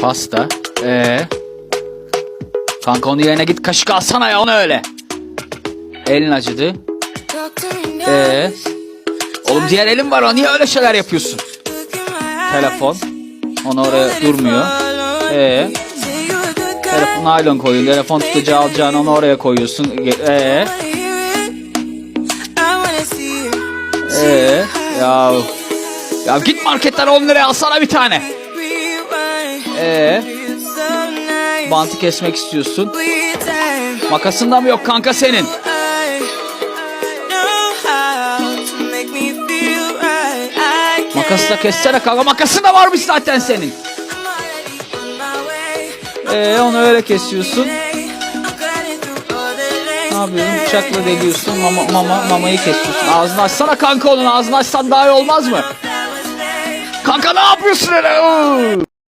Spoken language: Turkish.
Pasta. Ee. Kanka onu yerine git kaşık alsana ya onu öyle. Elin acıdı. Ee. Oğlum diğer elim var o niye öyle şeyler yapıyorsun? Telefon. Onu oraya durmuyor. Ee. Telefon naylon koyuyor. Telefon tutacağı alacağını onu oraya koyuyorsun. Ee. Ee. Ya. Ya git marketten 10 liraya alsana bir tane. Ee. Bantı kesmek istiyorsun. Makasında mı yok kanka senin? Makası da kessene kanka. Makası da varmış zaten senin. Ee, onu öyle kesiyorsun. Ne yapıyorsun? Bıçakla deliyorsun. Mama, mama, mamayı kesiyorsun. Ağzını açsana kanka onun. Ağzını açsan daha iyi olmaz mı? Kanka ne yapıyorsun öyle?